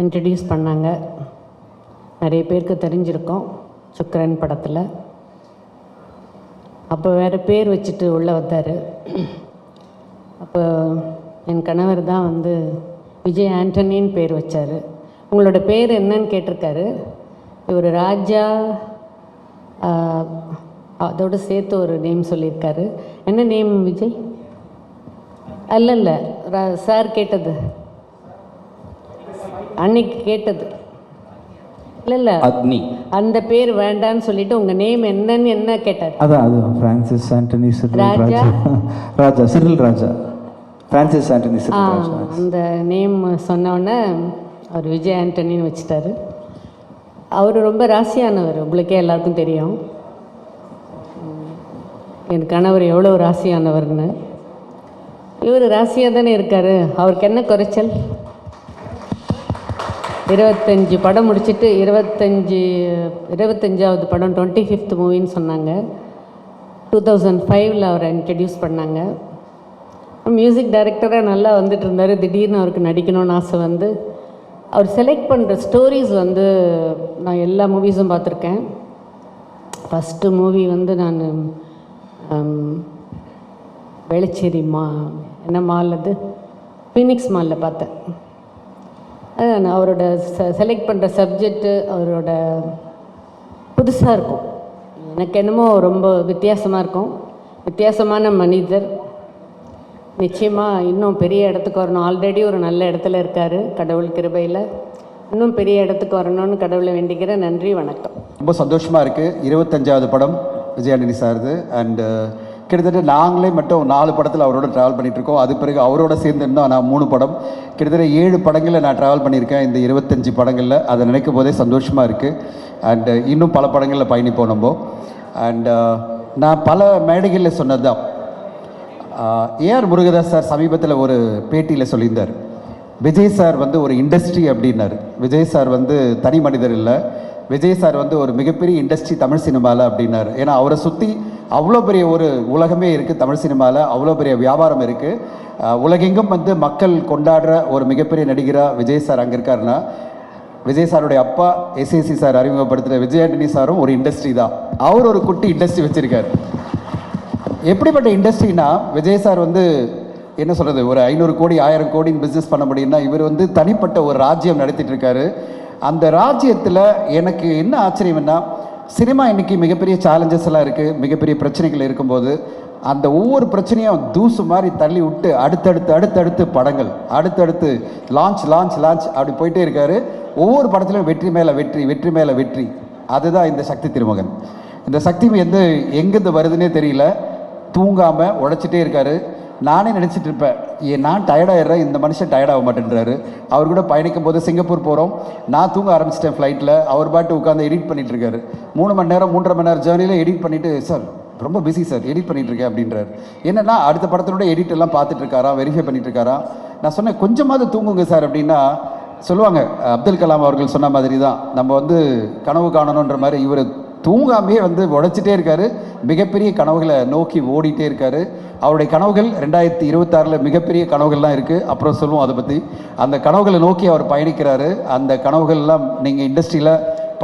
Introduce பண்ணாங்க. நிறைய பேருக்கு தெரிஞ்சிருக்கோம் சுக்கரன் படத்தில். அப்போ வேறு பேர் வச்சுட்டு உள்ளே வந்தார். அப்போ என் கணவர் தான் வந்து விஜய் ஆண்டனின்னு பேர் வச்சார். உங்களோட பேர் என்னன்னு கேட்டிருக்காரு. இவர் ராஜா அதோடு சேர்த்து ஒரு நேம் சொல்லியிருக்காரு. என்ன நேம் விஜய்? அல்ல இல்லை சார் கேட்டது. அன்னைக்கு கேட்டது. இல்லை இல்லை அக்னி. அந்த பேர் வேண்டான்னு சொல்லிட்டு உங்கள் நேம் என்னன்னு என்ன கேட்டார்? அதான் அது ஃப்ரான்சிஸ் ஆண்டனி சிறில் ராஜா. ராஜா. சிறில் ராஜா. ஃப்ரான்சிஸ் ஆண்டனி சிறில் ராஜா. அந்த நேம் சொன்னோடனே அவர் விஜய் ஆண்டனின்னு வச்சுட்டாரு. அவர் ரொம்ப ராசியானவர் உங்களுக்கே எல்லாருக்கும் தெரியும். என் கணவர் எவ்வளோ ராசியானவர்னு. இவர் ராசியாக தானே இருக்கார். அவருக்கு என்ன குறைச்சல்? இருபத்தஞ்சி படம் முடிச்சுட்டு இருபத்தஞ்சி இருபத்தஞ்சாவது படம் டுவெண்ட்டி ஃபிஃப்த் மூவின்னு சொன்னாங்க டூ தௌசண்ட் ஃபைவ்ல அவரை இன்ட்ரடியூஸ் பண்ணாங்க. மியூசிக் டைரக்டராக நல்லா வந்துட்டு இருந்தார். திடீர்னு அவருக்கு நடிக்கணும்னு ஆசை வந்து அவர் செலக்ட் பண்ணுற ஸ்டோரிஸ் வந்து நான் எல்லா மூவிஸும் பார்த்துருக்கேன். ஃபஸ்ட்டு மூவி வந்து நான் வெளிச்சேரி மா என்ன மால் அது? ஃபீனிக்ஸ் மாலில் பார்த்தேன். அதான் நான் அவரோட செலக்ட் பண்ணுற சப்ஜெக்ட்டு அவரோட புதுசாக இருக்கும். எனக்கு என்னமோ ரொம்ப வித்தியாசமாக இருக்கும். வித்தியாசமான மனிதர். நிச்சயமாக இன்னும் பெரிய இடத்துக்கு வரணும். ஆல்ரெடி ஒரு நல்ல இடத்துல இருக்கார் கடவுள் கிருபையில். இன்னும் பெரிய இடத்துக்கு வரணும்னு கடவுளை வேண்டிக்கிறேன் நன்றி வணக்கம். ரொம்ப சந்தோஷமாக இருக்குது இருபத்தஞ்சாவது படம் விஜயாண்டனி சார்து அண்டு கிட்டத்தட்ட நாங்களே மட்டும் நாலு படத்தில் அவரோட ட்ராவல் பண்ணிகிட்ருக்கோம் அது பிறகு அவரோட சேர்ந்து இருந்தோம் நான் மூணு படம். கிட்டத்தட்ட ஏழு படங்களில் நான் ட்ராவல் பண்ணியிருக்கேன். இந்த இருபத்தஞ்சி படங்களில். அதை நினைக்கும் போதே சந்தோஷமாக இருக்குது அண்டு இன்னும் பல படங்களில் பயணிப்போம் நம்ம. அண்டு uh, நான் பல மேடைகளில் சொன்னது தான் ஏஆர் uh, முருகதாஸ் சார் சமீபத்தில் ஒரு பேட்டியில் சொல்லியிருந்தார். விஜய் சார் வந்து ஒரு இண்டஸ்ட்ரி அப்படின்னார். விஜய் சார் வந்து தனி மனிதர் இல்லை. விஜய் சார் வந்து ஒரு மிகப்பெரிய இண்டஸ்ட்ரி தமிழ் சினிமாவில் அப்படின்னார். ஏன்னா அவரை சுற்றி அவ்வளோ பெரிய ஒரு உலகமே இருக்குது தமிழ் சினிமாவில் அவ்வளோ பெரிய வியாபாரம் இருக்குது உலகெங்கும் வந்து மக்கள் கொண்டாடுற ஒரு மிகப்பெரிய நடிகராக விஜய் சார் அங்கே இருக்காருன்னா விஜய் சாருடைய அப்பா எஸ்ஏசி சார் அறிமுகப்படுத்துகிற விஜய் ஆண்டனி சாரும் ஒரு இண்டஸ்ட்ரி தான். அவர் ஒரு குட்டி இண்டஸ்ட்ரி வச்சுருக்கார். எப்படிப்பட்ட இண்டஸ்ட்ரினா விஜய் சார் வந்து என்ன சொல்கிறது ஒரு ஐநூறு கோடி ஆயிரம் கோடின்னு பிஸ்னஸ் பண்ண முடியும்னா இவர் வந்து தனிப்பட்ட ஒரு ராஜ்யம் நடத்திட்டு இருக்காரு. அந்த ராஜ்யத்தில் எனக்கு என்ன ஆச்சரியம்னா சினிமா இன்றைக்கி மிகப்பெரிய சேலஞ்சஸ் எல்லாம் இருக்குது மிகப்பெரிய பிரச்சனைகள் இருக்கும்போது அந்த ஒவ்வொரு பிரச்சனையும் தூசு மாதிரி தள்ளி விட்டு அடுத்தடுத்து அடுத்தடுத்து படங்கள் அடுத்தடுத்து லான்ச் லான்ச் லான்ச் அப்படி போயிட்டே இருக்காரு. ஒவ்வொரு படத்துலையும் வெற்றி மேலே வெற்றி வெற்றி மேலே வெற்றி. அதுதான் இந்த சக்தி திருமகன். இந்த சக்தி வந்து எங்கேருந்து வருதுன்னே தெரியல. தூங்காமல் உழைச்சிட்டே இருக்காரு. நானே நினச்சிட்டு இருப்பேன் ஏன் நான் டயர்டாயிடுறேன் இந்த மனுஷன் டயர்டாக மாட்டேன்றாரு. அவர் கூட பயணிக்கும் போது சிங்கப்பூர் போகிறோம் நான் தூங்க ஆரம்பிச்சிட்டேன் ஃப்ளைட்டில் அவர் பாட்டு உட்காந்து எடிட் பண்ணிட்டு இருக்காரு மூணு மணி நேரம் மூன்றரை மணி நேரம் ஜேர்னியில் எடிட் பண்ணிவிட்டு சார் ரொம்ப பிஸி சார் எடிட் பண்ணிட்டு இருக்கேன் அப்படின்றாரு. என்னன்னா அடுத்த படத்தினோட எடிட் எல்லாம் பார்த்துட்டு இருக்காரா வெரிஃபை பண்ணிட்டு இருக்காரா நான் சொன்னேன் கொஞ்சமாவது தூங்குங்க சார் அப்படின்னா சொல்லுவாங்க அப்துல் கலாம் அவர்கள் சொன்ன மாதிரி தான் நம்ம வந்து கனவு காணணுன்ற மாதிரி இவர் தூங்காமையே வந்து உழைச்சிட்டே இருக்காரு. மிகப்பெரிய கனவுகளை நோக்கி ஓடிட்டே இருக்காரு. அவருடைய கனவுகள் ரெண்டாயிரத்தி இருபத்தாறில் மிகப்பெரிய கனவுகள்லாம் இருக்குது அப்புறம் சொல்லுவோம் அதை பற்றி அந்த கனவுகளை நோக்கி அவர் பயணிக்கிறாரு. அந்த கனவுகள்லாம் நீங்கள் இண்டஸ்ட்ரியில்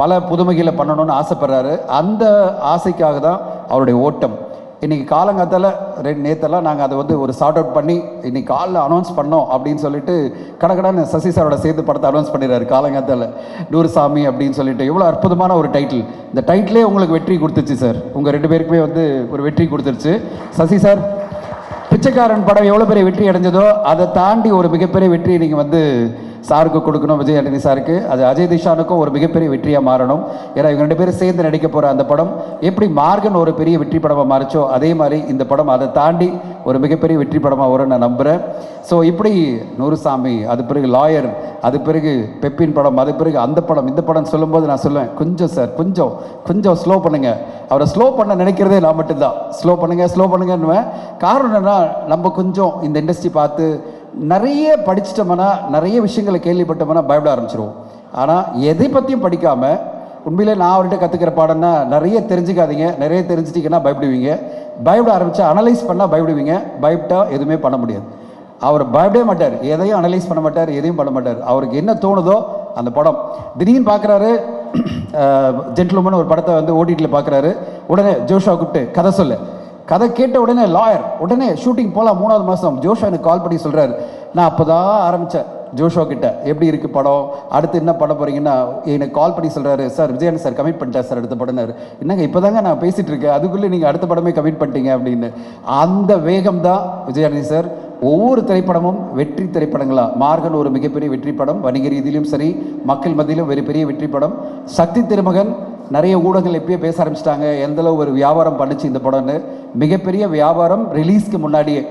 பல புதுமைகளை பண்ணணும்னு ஆசைப்படுறாரு. அந்த ஆசைக்காக தான் அவருடைய ஓட்டம் இன்றைக்கி காலங்காத்தால் ரெண்டு நேத்தெல்லாம் நாங்கள் அதை வந்து ஒரு சார்ட் அவுட் பண்ணி இன்னைக்கு காலில் அனௌன்ஸ் பண்ணோம் அப்படின்னு சொல்லிட்டு கடகடான்னு சசி சாரோட சேர்ந்து படத்தை அனௌன்ஸ் பண்ணிடுறாரு காலங்காத்தால். நூறுசாமி அப்படின்னு சொல்லிட்டு. எவ்வளோ அற்புதமான ஒரு டைட்டில் இந்த டைட்டிலே உங்களுக்கு வெற்றி கொடுத்துச்சு சார் உங்கள் ரெண்டு பேருக்குமே வந்து ஒரு வெற்றி கொடுத்துருச்சு. சசி சார் பிச்சைக்காரன் படம் எவ்வளோ பெரிய வெற்றி அடைஞ்சதோ அதை தாண்டி ஒரு மிகப்பெரிய வெற்றி நீங்கள் வந்து சாருக்கு கொடுக்கணும் விஜய் ஆண்டனி சாருக்கு. அது அஜய் திஷானுக்கும் ஒரு மிகப்பெரிய வெற்றியாக மாறணும். ஏன்னா இவங்க ரெண்டு பேரும் சேர்ந்து நடிக்க போகிற அந்த படம் எப்படி மார்கன் ஒரு பெரிய வெற்றி படமாக மாறிச்சோ அதே மாதிரி இந்த படம் அதை தாண்டி ஒரு மிகப்பெரிய வெற்றி படமாக வரும்னு நான் நம்புகிறேன் ஸோ இப்படி நூறுசாமி அது பிறகு லாயர் அது பிறகு பெப்பின் படம் அது பிறகு அந்த படம் இந்த படம் சொல்லும்போது நான் சொல்லுவேன் கொஞ்சம் சார் கொஞ்சம் கொஞ்சம் ஸ்லோ பண்ணுங்கள் அவரை ஸ்லோ பண்ண நினைக்கிறதே நான் மட்டும்தான். ஸ்லோ பண்ணுங்கள் ஸ்லோ பண்ணுங்கன்னுவேன். காரணம் என்னன்னா நம்ம கொஞ்சம் இந்த இண்டஸ்ட்ரி பார்த்து நிறைய படிச்சிட்டோம்னா நிறைய விஷயங்களை கேள்விப்பட்டோம்னா பயப்பட ஆரம்பிச்சிருவோம். ஆனால் எதை பற்றியும் படிக்காமல் உண்மையிலே நான் அவர்கிட்ட கற்றுக்கிற பாடம்னா நிறைய தெரிஞ்சுக்காதீங்க நிறைய தெரிஞ்சிட்டிங்கன்னா பயப்படுவீங்க. பயப்பட ஆரம்பித்தா அனலைஸ் பண்ணால் பயப்படுவீங்க பயப்பட்டா எதுவுமே பண்ண முடியாது. அவர் பயப்படவே மாட்டார். எதையும் அனலைஸ் பண்ண மாட்டார் எதையும் பண்ண மாட்டார். அவருக்கு என்ன தோணுதோ அந்த படம். திடீர்னு பார்க்குறாரு ஜென்டில்மன் ஒரு படத்தை வந்து ஓடிடியில் பார்க்குறாரு உடனே ஜோஷா கூப்பிட்டு கதை சொல்லு. கதை கேட்ட உடனே லாயர் உடனே ஷூட்டிங் போகலாம் மூணாவது மாதம் ஜோஷா எனக்கு கால் பண்ணி சொல்கிறாரு நான் அப்போ தான் ஆரம்பித்தேன் ஜோஷோ கிட்ட எப்படி இருக்குது படம்? அடுத்து என்ன பண்ண போகிறீங்கன்னா எனக்கு கால் பண்ணி சொல்கிறாரு சார் விஜயன் சார் கமிட் பண்ணிட்டேன் சார் அடுத்த படம்னாரு என்னங்க இப்போ தாங்க நான் பேசிகிட்டு இருக்கேன். அதுக்குள்ளே நீங்கள் அடுத்த படமே கமிட் பண்ணிட்டீங்க அப்படின்னு. அந்த வேகம் தான் விஜயானி சார் ஒவ்வொரு திரைப்படமும் வெற்றி திரைப்படங்களா? மார்கன் ஒரு மிகப்பெரிய வெற்றி படம் வணிக ரீதியிலும் சரி மக்கள் மத்தியிலும் ஒரு பெரிய வெற்றி படம். சக்தி திருமகன் நிறைய ஊடகங்கள் எப்பயே பேச ஆரம்பிச்சிட்டாங்க. எந்தளவு ஒரு வியாபாரம் பண்ணுச்சு இந்த படம்னு. மிகப்பெரிய வியாபாரம் ரிலீஸ்க்கு முன்னாடியே.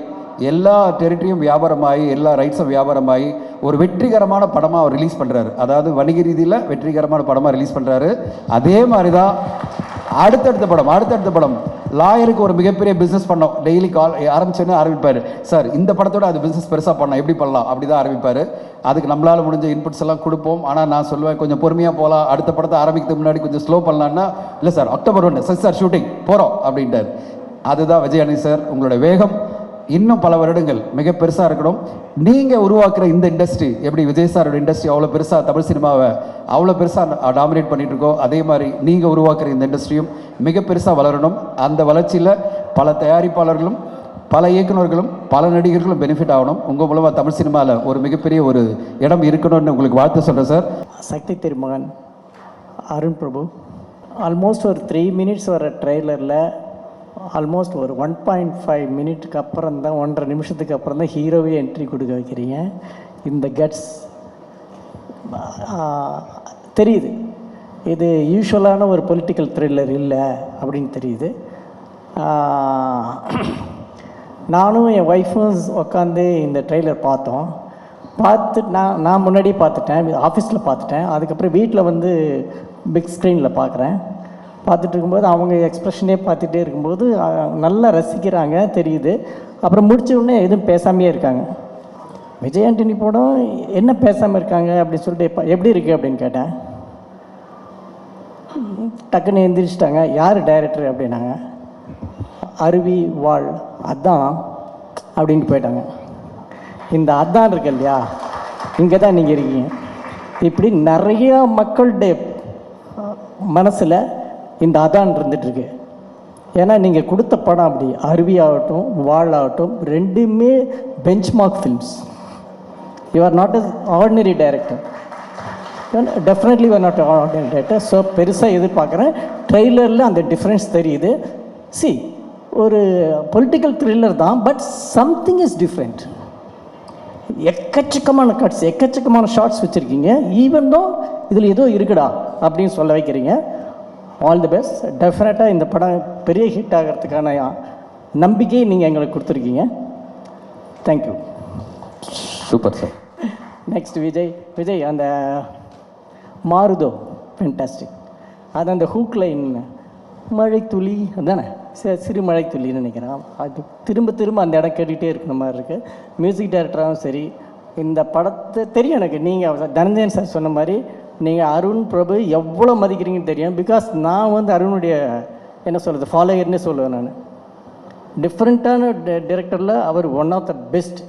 எல்லா டெரிட்டரியும் வியாபாரமாகி எல்லா ரைட்ஸும் வியாபாரமாகி ஒரு வெற்றிகரமான படமாக அவர் ரிலீஸ் பண்ணுறாரு அதாவது வணிக ரீதியில் வெற்றிகரமான படமாக ரிலீஸ் பண்ணுறாரு அதே மாதிரி தான் அடுத்தடுத்த படம் அடுத்தடுத்த படம். லாயருக்கு ஒரு மிகப்பெரிய பிஸ்னஸ் பண்ணோம். டெய்லி கால் ஆரம்பிச்சோன்னு ஆரம்பிப்பார். சார் இந்த படத்தோட அது பிஸ்னஸ் பெருசாக பண்ணோம். எப்படி பண்ணலாம்? அப்படி தான் ஆரம்பிப்பார். அதுக்கு நம்மளால் முடிஞ்ச இன்புட்ஸ் எல்லாம் கொடுப்போம். ஆனால் நான் சொல்லுவேன் கொஞ்சம் பொறுமையாக போகலாம் அடுத்த படத்தை ஆரம்பிக்கிறதுக்கு முன்னாடி கொஞ்சம் ஸ்லோ பண்ணலான்னா இல்லை சார் அக்டோபர் ஒன்று சார் சார் ஷூட்டிங் போகிறோம் அப்படின்ட்டார். அதுதான் விஜயானி சார். உங்களோட வேகம் இன்னும் பல வருடங்கள் மிக பெருசாக இருக்கணும். நீங்கள் உருவாக்குற இந்த இண்டஸ்ட்ரி எப்படி விஜய் சாரோட இண்டஸ்ட்ரி அவ்வளோ பெருசாக தமிழ் சினிமாவை அவ்வளோ பெருசாக டாமினேட் பண்ணிட்டு இருக்கோ அதே மாதிரி நீங்கள் உருவாக்குற இந்த இண்டஸ்ட்ரியும் மிக பெருசாக வளரணும். அந்த வளர்ச்சியில் பல தயாரிப்பாளர்களும் பல இயக்குனர்களும் பல நடிகர்களும் பெனிஃபிட் ஆகணும். உங்கள் மூலமாக தமிழ் சினிமாவில் ஒரு மிகப்பெரிய ஒரு இடம் இருக்கணும்னு உங்களுக்கு வாழ்த்து சொல்கிறேன் சார் சக்தி திருமகன் அருண் பிரபு. ஆல்மோஸ்ட் ஒரு த்ரீ மினிட்ஸ் வர ட்ரெய்லரில் ஆல்மோஸ்ட் ஒரு ஒன் பாயிண்ட் ஃபைவ் மினிட்டுக்கு அப்புறம் தான் ஒன்றரை நிமிஷத்துக்கு அப்புறம் தான் ஹீரோவே என்ட்ரி கொடுக்க வைக்கிறீங்க. இந்த கட்ஸ் தெரியுது. இது யூஸ்வலான ஒரு பொலிட்டிக்கல் த்ரில்லர் இல்லை அப்படின்னு தெரியுது. நானும் என் ஒய்ஃபும் உட்காந்து இந்த ட்ரெய்லர் பார்த்தோம். பார்த்து நான் நான் முன்னாடியே பார்த்துட்டேன் ஆஃபீஸில் பார்த்துட்டேன். அதுக்கப்புறம் வீட்டில் வந்து பிக் ஸ்க்ரீனில் பார்க்குறேன். பார்த்துட்டு இருக்கும்போது அவங்க எக்ஸ்ப்ரெஷனே பார்த்துட்டே இருக்கும்போது நல்லா ரசிக்கிறாங்க தெரியுது. அப்புறம் முடிச்ச உடனே எதுவும் பேசாமையே இருக்காங்க. விஜய் ஆண்டனி படம் என்ன பேசாமல் இருக்காங்க அப்படின்னு சொல்லிட்டு "எப்ப- எப்படி இருக்குது அப்படின்னு கேட்டேன் டக்குன்னு எந்திரிச்சிட்டாங்க. யார் டைரக்டர் அப்படின்னாங்க? அருவி வாழ் அதான் அப்படின்ட்டு போயிட்டாங்க. இந்த அதான் இருக்கு இல்லையா? இங்கே தான் நீங்கள் இருக்கீங்க. இப்படி நிறையா மக்களுடைய மனசில் இந்த அதான் இருந்துகிட்ருக்கு ஏன்னா நீங்கள் கொடுத்த படம் அப்படி அருவி ஆகட்டும் வாழ் ஆகட்டும் ரெண்டுமே benchmark films you are not as ordinary director definitely you are not ordinary director so பெருசாக எதிர்பார்க்குறேன். ட்ரெய்லரில் அந்த டிஃப்ரென்ஸ் தெரியுது. சி ஒரு பொலிட்டிக்கல் த்ரில்லர் தான் பட் சம்திங் இஸ் டிஃப்ரெண்ட் எக்கச்சக்கமான கட்ஸ் எக்கச்சக்கமான ஷார்ட்ஸ் வச்சுருக்கீங்க. ஈவன் தான் இதில் ஏதோ இருக்குடா அப்படின்னு சொல்ல வைக்கிறீங்க. ஆல் தி பெஸ்ட் டெஃபினட்டாக இந்த படம் பெரிய ஹிட் ஆகிறதுக்கான நம்பிக்கையை நீங்கள் எங்களுக்கு கொடுத்துருக்கீங்க. Thank you super sir next Vijay. Vijay அந்த மாறுதோ ஃபென்டாஸ்டிக் அது அந்த ஹூக் லைன் மழை துளி அதானே சிறு மழை துளின்னு நினைக்கிறேன். அது திரும்ப திரும்ப அந்த இடம் கேட்டுகிட்டே இருக்கிற மாதிரி இருக்குது மியூசிக் டைரக்டராகவும் சரி. இந்த படத்தை தெரியும் எனக்கு. நீங்கள் தனஞ்சயன் சார் சொன்ன மாதிரி நீங்கள் அருண் பிரபு எவ்வளோ மதிக்கிறீங்கன்னு தெரியும். பிகாஸ் நான் வந்து அருணுடைய என்ன சொல்கிறது ஃபாலோயர்னே சொல்லுவேன் நான். டிஃப்ரெண்ட்டான டிரெக்டரில் அவர் ஒன் ஆஃப் த பெஸ்ட்